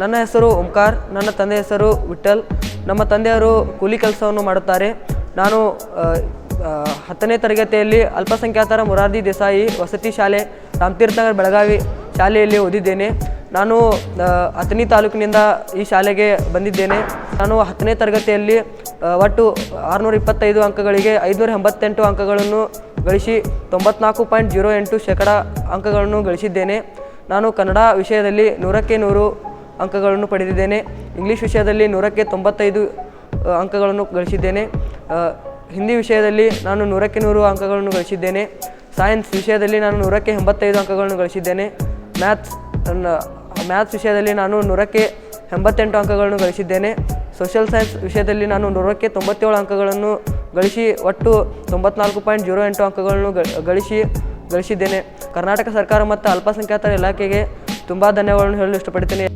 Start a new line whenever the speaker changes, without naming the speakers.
ನನ್ನ ಹೆಸರು ಓಂಕಾರ್, ನನ್ನ ತಂದೆ ಹೆಸರು ವಿಠಲ್ ನಮ್ಮ ತಂದೆಯವರು ಕೂಲಿ ಕೆಲಸವನ್ನು ಮಾಡುತ್ತಾರೆ. ನಾನು ಹತ್ತನೇ ತರಗತಿಯಲ್ಲಿ ಅಲ್ಪಸಂಖ್ಯಾತರ ಮುರಾರ್ಜಿ ದೇಸಾಯಿ ವಸತಿ ಶಾಲೆ ರಾಮತೀರ್ಥನಗರ್ ಬೆಳಗಾವಿ ಶಾಲೆಯಲ್ಲಿ ಓದಿದ್ದೇನೆ. ನಾನು ಅಥಣಿ ತಾಲೂಕಿನಿಂದ ಈ ಶಾಲೆಗೆ ಬಂದಿದ್ದೇನೆ. ನಾನು ಹತ್ತನೇ ತರಗತಿಯಲ್ಲಿ ಒಟ್ಟು ಆರುನೂರ ಇಪ್ಪತ್ತೈದು ಅಂಕಗಳಿಗೆ ಐದುನೂರ ಎಂಬತ್ತೆಂಟು ಅಂಕಗಳನ್ನು ಗಳಿಸಿ ತೊಂಬತ್ನಾಲ್ಕು ಪಾಯಿಂಟ್ ಜೀರೋ ಎಂಟು ಶೇಕಡ ಅಂಕಗಳನ್ನು ಗಳಿಸಿದ್ದೇನೆ. ನಾನು ಕನ್ನಡ ವಿಷಯದಲ್ಲಿ ನೂರಕ್ಕೆ ನೂರು ಅಂಕಗಳನ್ನು ಪಡೆದಿದ್ದೇನೆ. ಇಂಗ್ಲೀಷ್ ವಿಷಯದಲ್ಲಿ ನೂರಕ್ಕೆ ತೊಂಬತ್ತೈದು ಅಂಕಗಳನ್ನು ಗಳಿಸಿದ್ದೇನೆ. ಹಿಂದಿ ವಿಷಯದಲ್ಲಿ ನಾನು ನೂರಕ್ಕೆ ನೂರು ಅಂಕಗಳನ್ನು ಗಳಿಸಿದ್ದೇನೆ. ಸೈನ್ಸ್ ವಿಷಯದಲ್ಲಿ ನಾನು ನೂರಕ್ಕೆ ಎಂಬತ್ತೈದು ಅಂಕಗಳನ್ನು ಗಳಿಸಿದ್ದೇನೆ. ಮ್ಯಾಥ್ಸ್ ಮ್ಯಾಥ್ಸ್ ವಿಷಯದಲ್ಲಿ ನಾನು ನೂರಕ್ಕೆ ಎಂಬತ್ತೆಂಟು ಅಂಕಗಳನ್ನು ಗಳಿಸಿದ್ದೇನೆ. ಸೋಷಿಯಲ್ ಸೈನ್ಸ್ ವಿಷಯದಲ್ಲಿ ನಾನು ನೂರಕ್ಕೆ ತೊಂಬತ್ತೇಳು ಅಂಕಗಳನ್ನು ಗಳಿಸಿ, ಒಟ್ಟು ತೊಂಬತ್ನಾಲ್ಕು ಪಾಯಿಂಟ್ ಜೀರೋ ಎಂಟು ಅಂಕಗಳನ್ನು ಗಳಿಸಿ, ಗಳಿಸಿದ್ದೇನೆ. ಕರ್ನಾಟಕ ಸರ್ಕಾರ ಮತ್ತು ಅಲ್ಪಸಂಖ್ಯಾತರ ಇಲಾಖೆಗೆ ತುಂಬ ಧನ್ಯವಾದಗಳನ್ನು ಹೇಳಲು ಇಷ್ಟಪಡ್ತೀನಿ.